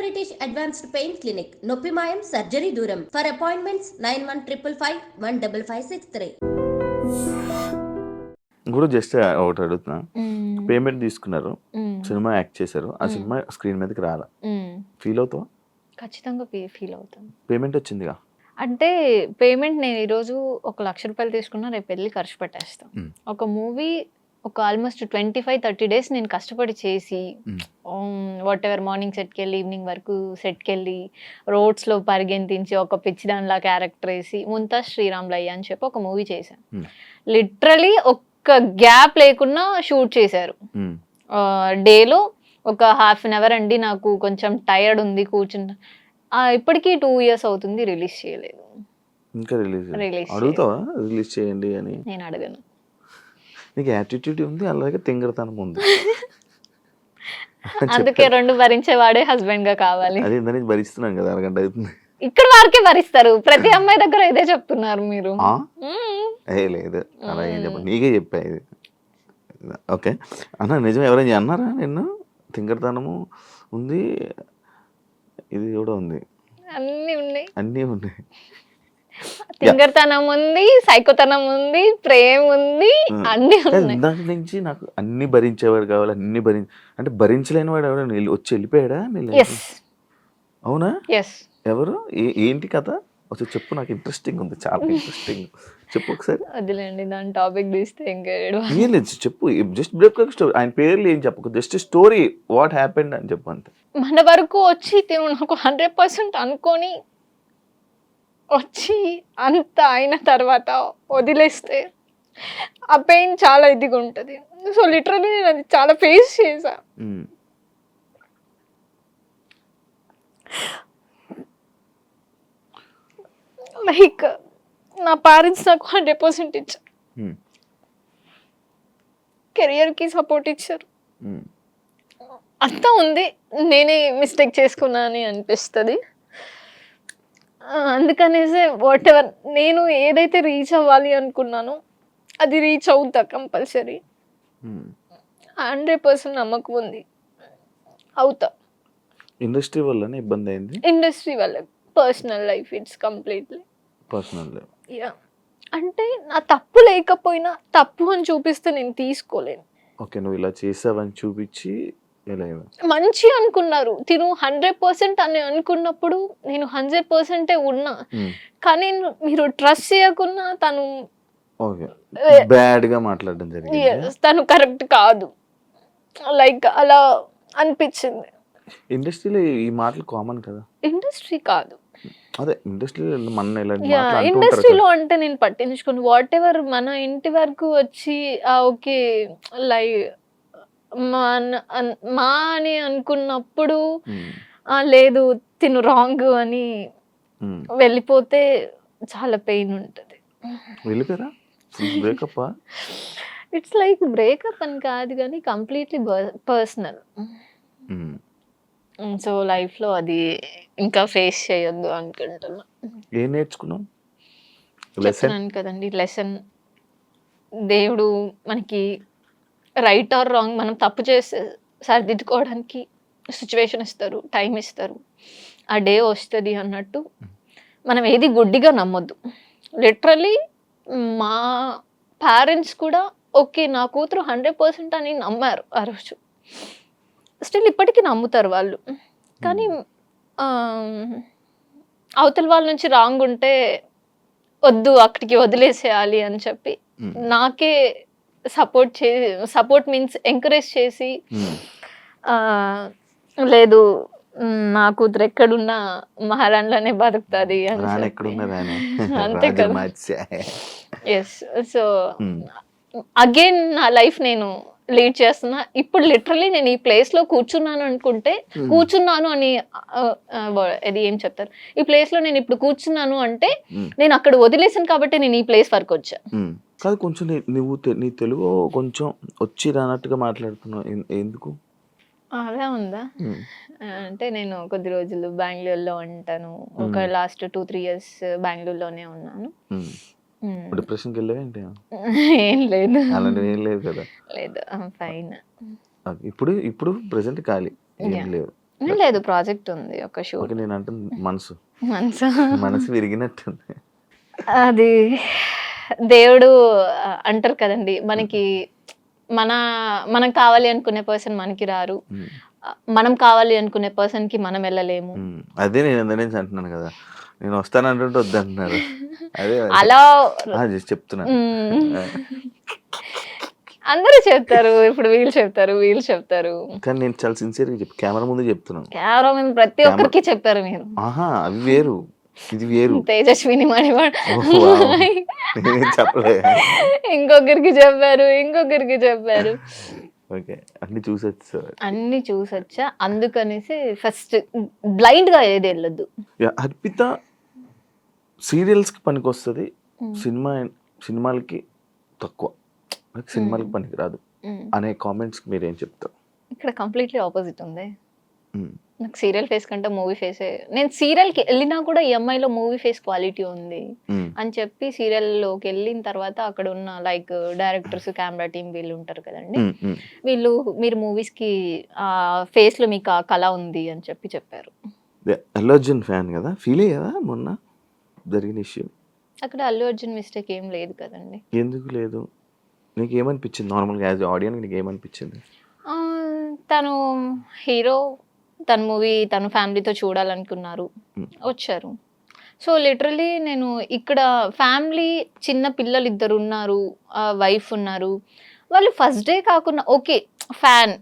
British advanced pain clinic నొప్పి మాయం surgery దూరం. For appointments nine one triple five one double five six three ఇప్పుడు just ఒకటి అడుగుతున్నా. పేమెంట్ తీసుకున్నారు. సినిమా యాక్ట్ చేశారు. ఆ. సినిమా స్క్రీన్ మీదకి రాలా. ఫీల్ అవుతావా? ఖచ్చితంగా ఫీల్ అవుతాను పేమెంట్ వచ్చిందిగా? అంటే పేమెంట్ నేను ఈరోజు ఒక లక్ష రూపాయలు తీసుకున్నా రేపు వెళ్ళి ఖర్చు పెట్టేస్తాను. ఒక మూవీ ఒక almost twenty five thirty days నేను కష్టపడి చేసి. వాట్ ఎవర్ మార్నింగ్ సెట్కి వెళ్ళి ఈవినింగ్ వరకు సెట్కి వెళ్ళి రోడ్స్లో పరిగెంతించి ఒక పిచ్చి దానిలా క్యారెక్టర్ వేసి ముంతా శ్రీరామ్లయ్య అని చెప్పి ఒక మూవీ చేశాను. లిటరలీ ఒక్క గ్యాప్ లేకుండా షూట్ చేశారు. డేలో ఒక హాఫ్ అన్ అవర్ అండి నాకు కొంచెం టైర్డ్ ఉంది కూర్చుంటా ఇప్పటికీ టూ ఇయర్స్ అవుతుంది రిలీజ్ చేయలేదు. ఇంకా రిలీజ్ Release అడుగుతావా? రిలీజ్ చేయండి అని. నేను అడగను. నీకు యాటిట్యూడ్ ఉంది అలాగే తింగరతనం ఉంది. అందుకే రెండు భరించేవాడే హస్బెండ్గా కావాలి. అదే నుంచి భరిస్తున్నాం కదా అరగంట అవుతుంది. ఇక్కడ వారికే భరిస్తారు. ప్రతి అమ్మాయి దగ్గర ఇదే చెప్తున్నారు మీరు. ఏ లేదు. అలా ఏం చెప్పండి నీకే చెప్పా ఇది. ఓకే. అన్న నిజం ఎవరైనా అన్నారా నిన్ను? తింగరతనము ఉంది ఇది కూడా ఉంది. అన్ని ఉన్నాయి. అన్నీ ఉన్నాయి. తింగర్తనం ఉంది సైకోతనం ఉంది ప్రేమ ఉంది. అన్ని ఇందాక నుంచి నాకు అన్ని భరించేవాడు కావాలి అన్ని భరి అంటే భరించలేని వాడు వెళ్ళి- వచ్చి వెళ్ళిపోయాడా? అవునా? ఎవరు? ఏంటి కథ? ఒకసారి చెప్పు నాకు ఇంట్రెస్టింగ్ ఉంది చాలా ఇంట్రెస్టింగ్ చెప్పు ఒకసారి. వదిలేండి దాని టాపిక్ తీస్తే ఇంకా ఏం లేదు చెప్పు జస్ట్ బ్రేక్ స్టోరీ ఆయన పేర్లు ఏం చెప్పకు జస్ట్ స్టోరీ వాట్ హ్యాపెండ్ అని చెప్పు అంతే. మన వరకు వచ్చి తిను నాకు హండ్రెడ్ పర్సెంట్ అనుకొని వచ్చి అంత అయిన తర్వాత వదిలేస్తే ఆ పెయిన్ చాలా ఇదిగా ఉంటుంది సో లిటరలీ నేను అది చాలా ఫేస్ చేశా ఉమ్. లైక్ నా పేరెంట్స్ నాకు పర్సెంట్ ఇచ్చారు. కెరియర్కి సపోర్ట్ ఇచ్చారు. అంతా ఉంది నేనే మిస్టేక్ చేసుకున్నా అని అనిపిస్తుంది అందుకనేసే వాట్ ఎవర్ నేను ఏదైతే రీచ్ అవ్వాలి అనుకున్నానో అది రీచ్ అవుతా కంపల్సరీ. హండ్రెడ్ పర్సెంట్ నమ్మకం ఉంది. అవుతా. ఇండస్ట్రీ వల్లనే ఇబ్బంది అయింది? ఇండస్ట్రీ వల్ల. Personal life it's completely personal yeah అంటే నా తప్పు లేకపోయినా తప్పు అని చూపిస్తే నేను తీసుకోలేను. ఓకే నువ్వు ఇలా చేసావని చూపించి. మంచి అనుకున్నారు. తిను హండ్రెడ్ పర్సెంట్ అని అనుకున్నప్పుడు నేను హండ్రెడ్ పర్సెంటే ఉన్నా. కానీ మీరు ట్రస్ట్ చేయకున్నా తను ఓకే. ఏ- బ్యాడ్గా మాట్లాడడం జరిగింది? Yes, తను కరెక్ట్ కాదు. లైక్ అలా అనిపించింది. ఇండస్ట్రీలో ఈ మాటలు కామన్ కదా? ఇండస్ట్రీ కాదు. అదే ఇండస్ట్రీలో మన ఇండస్ట్రీలో. అంటే నేను పట్టించుకోను. వాట్ ఎవర్ మన ఇంటి వరకు వచ్చి ఓకే లైక్ మా అని అనుకున్నప్పుడు లేదు తిను రాంగ్ అని. వెళ్ళిపోతే చాలా పెయిన్ ఉంటుంది. వెళ్ళిపోయారా? బ్రేకప్ ఇట్స్ లైక్ బ్రేకప్ అని కాదు కానీ కంప్లీట్లీ పర్సనల్ సో లైఫ్లో అది ఇంకా ఫేస్ చేయొద్దు అనుకుంటున్నా. ఏం నేర్చుకున్నావు? లెసన్ కదండి లెసన్ దేవుడు మనకి రైట్ ఆర్ రాంగ్ మనం తప్పు చేస్తే సరిదిద్దుకోవడానికి సిచ్యువేషన్ ఇస్తారు టైం ఇస్తారు. ఆ డే వస్తుంది అన్నట్టు మనం ఏది గుడ్డిగా నమ్మొద్దు. లిటరలీ మా పేరెంట్స్ కూడా ఓకే నా కూతురు హండ్రెడ్ పర్సెంట్ అని నమ్మారు ఆ రోజు. స్టిల్ ఇప్పటికీ నమ్ముతారు వాళ్ళు. కానీ ఆ, అవతల వాళ్ళ నుంచి రాంగ్ ఉంటే వద్దు అక్కడికి వదిలేసేయాలి అని చెప్పి నాకే సపోర్ట్ చే సపోర్ట్ మీన్స్ ఎంకరేజ్ చేసి ఆ, లేదు నా కూతురు ఎక్కడున్నా మహారాణిలోనే బతుకుతుంది అంతే కదా. Yes so. అగైన్ నా లైఫ్ నేను లీడ్ చేస్తున్నా ఇప్పుడు లిటరలీ నేను ఈ ప్లేస్లో కూర్చున్నాను అనుకుంటే ఉమ్. కూర్చున్నాను అని అది ఏం చెప్తారు ఈ ప్లేస్లో నేను ఇప్పుడు కూర్చున్నాను అంటే ఉమ్. నేను అక్కడ వదిలేసాను కాబట్టి నేను ఈ ప్లేస్ వరకు వచ్చా. కాదు కొంచెం నీ- నువ్వు తె- నీ తెలుగు కొంచెం వచ్చి రానట్టుగా మాట్లాడుతున్నావు. ఎన్- ఎందుకు? అలా ఉందా. ఆ, అంటే నేను కొద్ది రోజులు బెంగళూరులో ఉంటాను. ఒక hmm. Last two three years బెంగళూరులోనే ఉన్నాను. ఉమ్. మ్మ్. డిప్రెషన్కి వెళ్ళావేంటి ఏం లేదు. అలాంటివి ఏం లేదు కదా. లేదు. ఫైన్. ఇప్పుడు ఇప్పుడు ప్రెసెంట్ ఖాళీ. ఏం Yeah. లేవు లేదు ప్రాజెక్ట్ ఉంది ఒక షూట్. ఓకే నేను అంటే మనసు. మనసు. మనసు విరిగినట్టుంది. అది దేవుడు అంటారు కదండి మనకి మన మనం కావాలి అనుకునే పర్సన్ మనకి రారు. మనం కావాలి అనుకునే పర్సన్కి మనం వెళ్ళలేము. అదే నేను అందరి నుంచి అంటున్నాను కదా. నేను వస్తానంటుంటే వద్దంటున్నారు. అదే అలా చెప్తున్నా. అందరూ చెప్తారు ఇప్పుడు వీళ్ళు చెప్తారు వీళ్ళు చెప్తారు. కానీ నేను చాలా సిన్సియర్గా చెప్పి కెమెరా ముందు చెప్తున్నాను. కెమెరా మీద ప్రతి ఒక్కరికి చెప్పారు మీరు. ఆహా అవి వేరు. ఇది వేరు. తేజస్విని మణివాడ్ చెప్పలే. ఇంకొకరికి చెప్పారు ఇంకొకరికి చెప్పారు. ఓకే అన్ని చూసొచ్చు అన్ని చూసొచ్చా? అందుకనేసి ఫస్ట్ బ్లైండ్గా ఏది వెళ్ళొద్దు. యా, అర్పిత సీరియల్స్కి పనికి వస్తుంది మ్మ్. సినిమా సినిమాలకి తక్కువ. సినిమాలకి పనికి రాదు. అనే కామెంట్స్కి మీరు ఏం చెప్తారు? ఇక్కడ కంప్లీట్లీ ఆపోజిట్ ఉంది. నాకు సీరియల్ ఫేస్ కంటే మూవీ ఫేసే. నేను సీరియల్కి వెళ్ళినా కూడా ఈ అమ్మాయిలో మూవీ ఫేస్ క్వాలిటీ ఉంది. అని చెప్పి సీరియల్లోకి వెళ్ళిన తర్వాత అక్కడ ఉన్న లైక్ డైరెక్టర్స్ కెమెరా టీం వీళ్ళు ఉంటారు కదండి. వీళ్ళు మీరు మూవీస్కి ఆ ఫేస్లో మీకు ఆ కళ ఉంది అని చెప్పి చెప్పారు. అల్లు అర్జున్ ఫ్యాన్ కదా? ఫీల్ అయ్యేదా మొన్న? జరిగిన ఇష్యూ. అక్కడ అల్లు అర్జున్ మిస్టేక్ ఏం లేదు కదండి. ఎందుకు లేదు? నీకు ఏమనిపించింది నార్మల్గా యాజ్ ఆడియన్స్ నీకు ఏమనిపించింది ఆ, తను హీరో తన మూవీ తన ఫ్యామిలీతో చూడాలనుకున్నారు. వచ్చారు. సో లిటరలీ నేను ఇక్కడ ఫ్యామిలీ చిన్న పిల్లలు ఇద్దరు ఉన్నారు వైఫ్ ఉన్నారు. వాళ్ళు ఫస్ట్ డే కాకుండా ఓకే ఫ్యాన్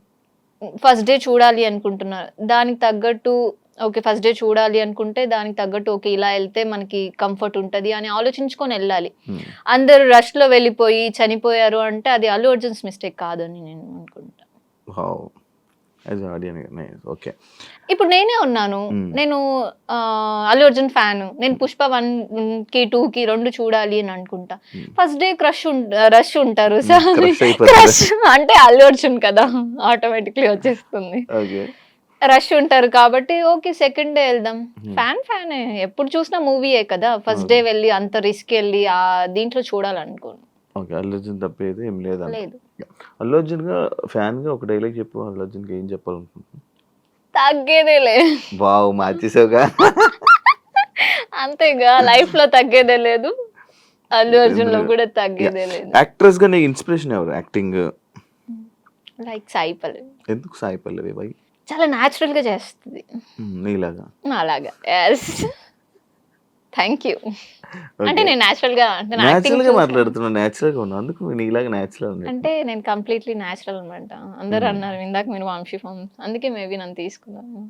ఫస్ట్ డే చూడాలి అనుకుంటున్నారు. దానికి తగ్గట్టు ఓకే ఫస్ట్ డే చూడాలి అనుకుంటే దానికి తగ్గట్టు ఓకే ఇలా వెళ్తే మనకి కంఫర్ట్ ఉంటుంది అని ఆలోచించుకొని వెళ్ళాలి. అందరు రష్లో వెళ్ళిపోయి చనిపోయారు అంటే అది అల్లు అర్జున్స్ మిస్టేక్ కాదని నేను అనుకుంటా. వావ్. యాజ్ ఆడియన్స్ ఓకే ఇప్పుడు నేనే ఉన్నాను. Hmm. నేను అల్లు అర్జున్ ఫ్యాన్. నేను పుష్ప వన్కి టూ కి రెండు చూడాలి అని అనుకుంటా. Hmm. First day crush rush ఉంటారు Hmm. క్రష్ అంటే అల్లు అర్జున్ కదా ఆటోమేటిక్లీ వచ్చేస్తుంది. రష్ ఉంటారు కాబట్టి ఓకే సెకండ్ డే వెళ్దాం. Hmm. Fan fan. ఎప్పుడు చూసినా మూవీయే కదా. ఫస్ట్ డే వెళ్ళి అంత రిస్క్ వెళ్ళి ఆ దీంట్లో చూడాలనుకోను. ఓకే అల్లు అర్జున్ తప్పేది ఏం లేదా లేదు. అల్లు అర్జున్గా ఫ్యాన్గా ఒక డైలాగ్ చెప్పు అల్లు అర్జున్కి ఏం చెప్పాలనుకుంటున్నాను తగ్గేదేలే. వావ్ మార్చేసావుగా. అంతేగా లైఫ్లో తగ్గేదే లేదు. అల్లు అర్జున్లో కూడా తగ్గేదే లేదు. యాక్ట్రెస్గా నీకు ఇన్స్పిరేషన్ ఎవరు? యాక్టింగ్? లైక్ సాయి పల్లవి. ఎందుకు సాయి పల్లవి? బాయ్ చాలా న్యాచురల్గా చేస్తుంది నీలాగా? అలాగా ఎస్ థ్యాంక్ యూ. అంటే నేను న్యాచురల్గా అంటే నా acting న్యాచురల్గా మాట్లాడుతున్నా న్యాచురల్గా ఉన్నా అందుకు నీలాగా న్యాచురల్ ఉంది అంటే నేను కంప్లీట్లీ న్యాచురల్ అనమాట అందరు అన్నారు ఇందాక మీరు వంశీ ఫామ్ అందుకే మేబీ నన్ను తీసుకున్నాను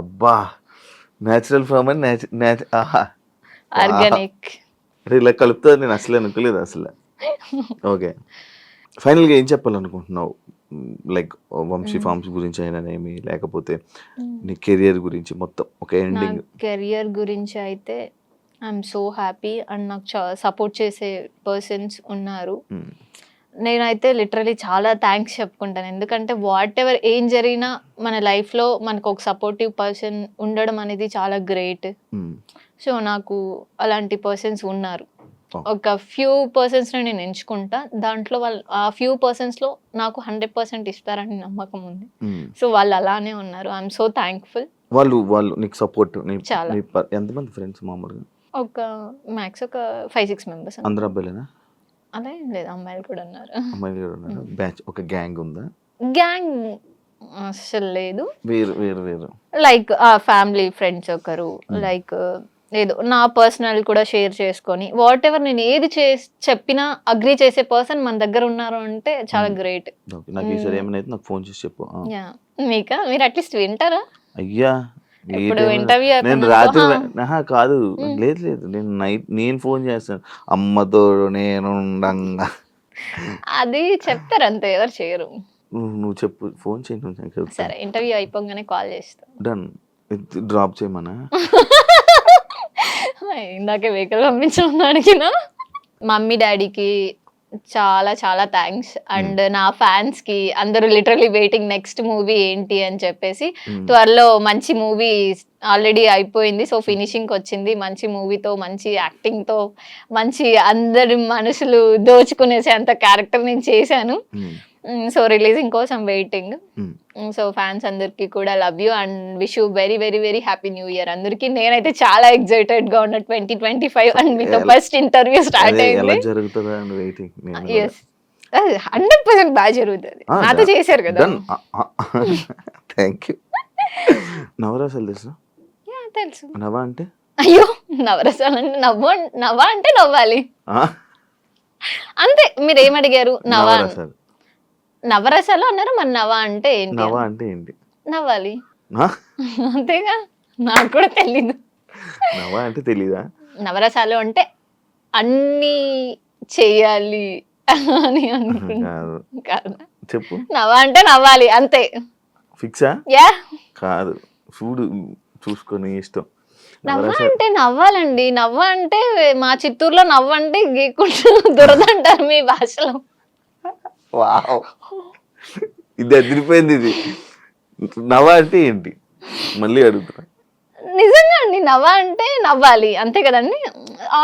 అబ్బా! న్యాచురల్ ఫామ్ అని ఆర్గానిక్ ఇలా కలుపుతుంది నేను అసలు అనుకోలేదు అసలు. ఓకే ఫైనల్గా ఏం చెప్పాలనుకుంటున్నావు? లైక్ వంశీ ఫార్మ్స్ గురించి అయినానేమి? లేకపోతే నీ కెరియర్ గురించి మొత్తం ఒక ఎండింగ్ కెరియర్ గురించి అయితే ఐఎమ్ సో హ్యాపీ అండ్ నాకు సపోర్ట్ చేసే పర్సన్స్ ఉన్నారు. నేనైతే లిటరలీ చాలా థ్యాంక్స్ చెప్పుకుంటాను. ఎందుకంటే వాట్ ఎవర్ ఏం జరిగినా మన లైఫ్లో మనకు ఒక సపోర్టివ్ పర్సన్ ఉండడం అనేది చాలా గ్రేట్ సో నాకు అలాంటి పర్సన్స్ ఉన్నారు. ఒక ఫ్యూ పర్సన్స్ని నేను ఎంచుకుంటా. దాంట్లో వాళ్ళు ఆ ఫ్యూ పర్సన్స్లో నాకు హండ్రెడ్ పర్సెంట్ ఇస్తారని నమ్మకం ఉంది. సో వాళ్ళు అలానే ఉన్నారు. ఐఎమ్ సో థ్యాంక్ఫుల్ వాళ్ళు వాళ్ళు నీకు సపోర్ట్ చాలా. ఎంతమంది ఫ్రెండ్స్ మామూలుగా? ఒక మ్యాక్స్ ఒక ఫైవ్ సిక్స్ మెంబర్స్ అందరు అబ్బాయిలేనా? అలా ఏం లేదు. అమ్మాయిలు కూడా ఉన్నారు. అమ్మాయిలు కూడా ఉన్నారు. బ్యాచ్ ఒక గ్యాంగ్ ఉందా? గ్యాంగ్ అసలు లేదు. వేరు వేరు వేరు. లైక్ ఆ ఫ్యామిలీ ఫ్రెండ్స్ ఒకరు. లైక్ ఏదో నా పర్సనల్ కూడా షేర్ చేసుకొని వాట్ ఎవర్ నేను ఏది చే చెప్పినా అగ్రి చేసే పర్సన్ మన దగ్గర ఉన్నారు అంటే చాలా Hmm. గ్రేట్ ఓకే నాకు ఈసారి ఏమైనా అయితే నాకు ఫోన్ చేసి చెప్పు. యా మీకా? మీరు అట్లీస్ట్ వింటారా? అయ్యా ఇప్పుడు ఇంటర్వ్యూ నేను రాత్రి కాదు. లేదు లేదు. నేను నైట్ నేను ఫోన్ చేస్తాను. అమ్మతో నేను ఉండంగా అది చెప్తారు అంతే ఎవరు చేయరు. నువ్వు చెప్పు. ఫోన్ చేయి నువ్వు. నాకు చెప్తాను సరే ఇంటర్వ్యూ అయిపోగానే కాల్ చేస్తాను డన్ డ్రాప్ చేయమనా? ఇందాకే వెహికల్ పంపించమని అడిగిన మమ్మీ డాడీకి చాలా చాలా థ్యాంక్స్. అండ్ నా ఫ్యాన్స్కి అందరూ లిటరలీ వెయిటింగ్ నెక్స్ట్ మూవీ ఏంటి అని చెప్పేసి Hmm. త్వరలో మంచి మూవీ ఆల్రెడీ అయిపోయింది. సో ఫినిషింగ్ వచ్చింది. మంచి మూవీతో మంచి యాక్టింగ్తో మంచి అందరి మనసులు దోచుకునేసే అంత క్యారెక్టర్ నేను చేశాను. ఉమ్, సో రిలీజింగ్ కోసం వెయిటింగ్. సో ఫ్యాన్స్ అందరికి కూడా love you and wish you very very very happy new year అందరికి నేనైతే చాలా ఎక్సైటెడ్గా ఉన్నా ట్వంటీ ట్వంటీ ఫైవ్ అండ్ మీతో ఫస్ట్ ఇంటర్వ్యూ స్టార్ట్ అయింది. హండ్రెడ్ పర్సెంట్ బాగా జరుగుతుంది. నాతో చేశారు కదా. థ్యాంక్ యూ నవరాసాలు తెలుసా? తెలుసు. నవ అంటే? అయ్యో నవరసాలు అంటే నవ్వు నవ్వ అంటే నవ్వాలి. ఆ, అంతే మీరు ఏం అడిగారు నవ నవరసాలు అన్నారు మరి నవ అంటే ఏంటి నవ అంటే ఏంటి? నవ్వాలి? అంతేగా? నాకు కూడా తెలీదు. నవ అంటే తెలీదా? నవరసాలు అంటే అన్ని చెయ్యాలి అని కాదు. చెప్పు. నవ్వ అంటే నవ్వాలి అంతే. ఫిక్సా? యా. కాదు. చూడు చూసుకొని ఇష్టం. నవ్వ అంటే నవ్వాలండి. నవ్వ అంటే మా చిత్తూరులో నవ్వ అంటే గీకుంటూ దురదంటారు మీ భాషలో. వావ్. ఇది అదిరిపోయింది ఇది. నవ అంటే ఏంటి? మళ్ళీ అడుగుతున్నా. నిజంగా అండి నవ్వ అంటే నవ్వాలి. అంతే కదండి?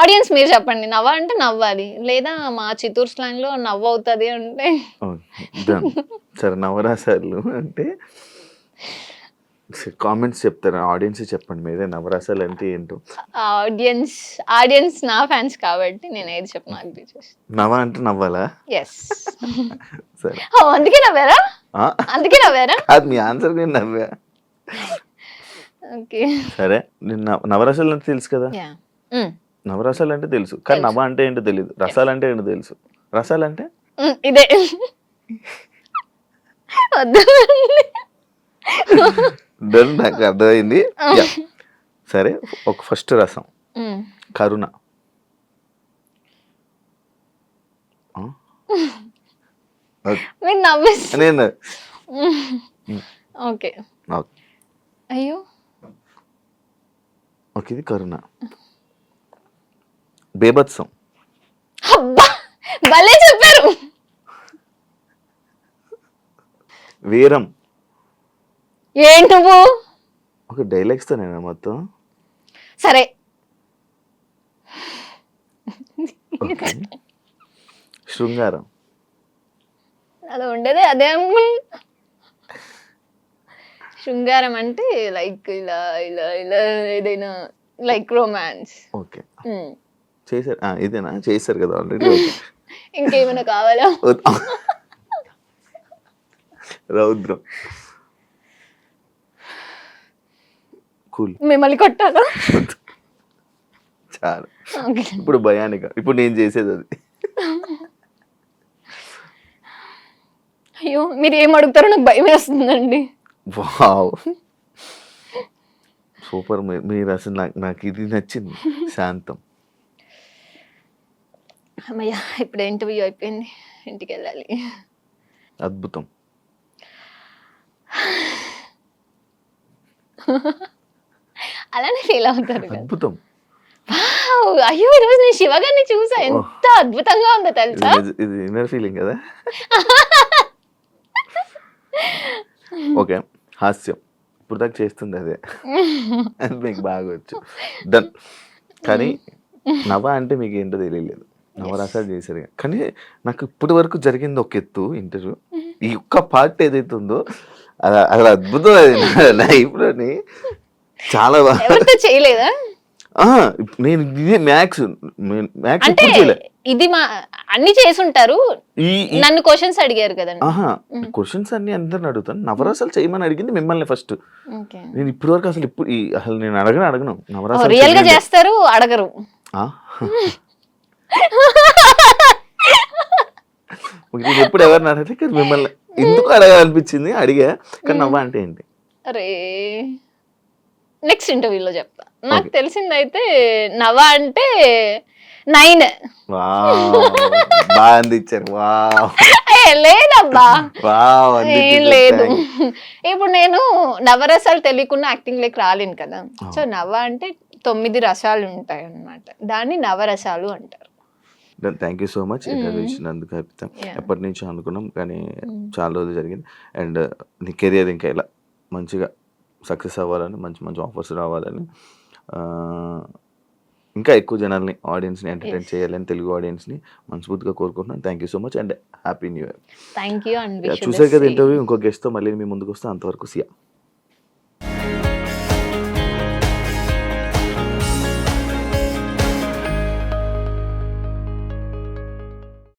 ఆడియన్స్ మీరు చెప్పండి నవ్వ అంటే నవ్వాలి. లేదా మా చిత్తూరు స్లాంగ్లో నవ్వు అవుతుంది అంటే? సరే నవరాసాలు అంటే? కామెంట్స్ చెప్తారు? ఆడియన్స్ చెప్పండి. మీరే నవరాసాలు అంటే ఏంటో. ఆడియన్స్ ఆడియన్స్ నా ఫ్యాన్స్ కాబట్టి నేను ఏది చెప్పిన అగ్రీ చేస్తాను నవ అంటే నవ్వాలా? ఎస్ సరే. అందుకే నవ్వారా? అందుకే నవ్వారా? కాదు మీ ఆన్సర్ నేను నవ్వా. ఓకే. సరే. నేను నవ- నవరసాలు అంటే తెలుసు కదా? యా నవరసాలు అంటే తెలుసు. కానీ నవ అంటే ఏంటో తెలియదు రసాలు అంటే ఏంటో తెలుసు. రసాలు అంటే? ఇదే. వద్దు. డన్ నాకు అర్థమైంది. సరే ఒక ఫస్ట్ రసం. కరుణ. నేను ఓకే. ఓకే. అయ్యో. ఓకే ఇది కరుణ. అబ్బా! భలే చెప్పారు. వీరం. ఏంటి నువ్వు? ఒక డైలాగ్స్తో నేను మొత్తం. సరే. శృంగారం. అది ఉండేదే అదే. శృంగారం అంటే లైక్ ఇలా ఇలా ఇలా ఏదైనా లైక్ రొమాన్స్ ఓకే. చేశారు. ఇదేనా? చేశారు కదా ఆల్రెడీ ఇంకేమైనా కావాలా? రౌద్రం. కూల్. మిమ్మల్ని కొట్టాలా? చాలు. ఇప్పుడు భయానిక. ఇప్పుడు నేను చేసేది అది. అయ్యో మీరు ఏం అడుగుతారో నాకు భయం వేస్తుందండి. వావ్. సూపర్. మీరు అసలు నాకు నాకు ఇది నచ్చింది. శాంతం. అమ్మయ్య ఇప్పుడు ఇంటర్వ్యూ అయిపోయింది. ఇంటికి వెళ్ళాలి అద్భుతం. అలానే ఫీల్ అవుతారు అద్భుతం! అయ్యో ఈరోజు నేను శివ గారిని చూసా. ఎంత అద్భుతంగా ఉందో తెలుసా? ఇది- ఇన్నర్ ఫీలింగ్ కదా? ఓకే హాస్యం. ఇప్పుడు దాకా చేస్తుంది అదే. అది మీకు బాగా వచ్చు డన్ కానీ నవ అంటే మీకు ఏంటో తెలియలేదు. నవరసాలు చేశారు. కానీ నాకు ఇప్పటి వరకు జరిగింది ఒక ఎత్తు ఇంటర్వ్యూ. ఈ ఒక్క పార్ట్ ఏదైతే ఉందో అది అది అద్భుతం అది. నా లైఫ్లోని చాలా ఎవరితో చేయలేదా? ఆ, నేను ఇదే మ్యాథ్స్ మ్యాథ్స్ అంటే ఇప్పుడు ఇది మా అన్ని ఈ- నన్ను క్వశ్చన్స్ అడిగారు కదండి. ఆహా క్వశ్చన్స్ అన్ని అందరిని అడుగుతాను. నవరసాలు చేయమని అడిగింది మిమ్మల్ని ఫస్ట్ నేను ఇప్పటి వరకు అసలు ఇప్పుడు అసలు నేను అడగను అడగను. నవరసాలు రియల్గా. చేస్తారు అడగరు. ఎప్పుడు ఎవరిని అడగలే కానీ మిమ్మల్ని ఎందుకు అడగాలనిపించింది? అడిగా. కానీ నవ్వ అంటే ఏంటి? అరే. నెక్స్ట్ ఇంటర్వ్యూలో చెప్తా. నాకు. తెలిసిందైతే నవ అంటే నైన్. అందించారు. లేదబ్బా. లేదు. ఇప్పుడు నేను నవరసాలు తెలియకుండా యాక్టింగ్ లేక రాలేను కదా. సో నవ అంటే తొమ్మిది రసాలు ఉంటాయి అన్నమాట దాన్ని నవరసాలు అంటారు. Thank you so much interview ఇచ్చినందుకు అర్పితం. ఎప్పటి నుంచో అనుకున్నాం కానీ చాలా రోజులు జరిగింది. అండ్ నీ కెరియర్ ఇంకా ఇలా మంచిగా సక్సెస్ అవ్వాలని మంచి మంచి ఆఫర్స్ రావాలని ఇంకా ఎక్కువ జనాల్ని ఆడియన్స్ని ఎంటర్టైన్. చేయాలని తెలుగు ఆడియన్స్ని మనస్ఫూర్తిగా కోరుకుంటున్నాను. Thank you so much and happy new year thank you and చూసారు కదా ఇంటర్వ్యూ ఇంకో గెస్ట్తో మళ్ళీ మీ ముందుకు వస్తే అంతవరకు సియా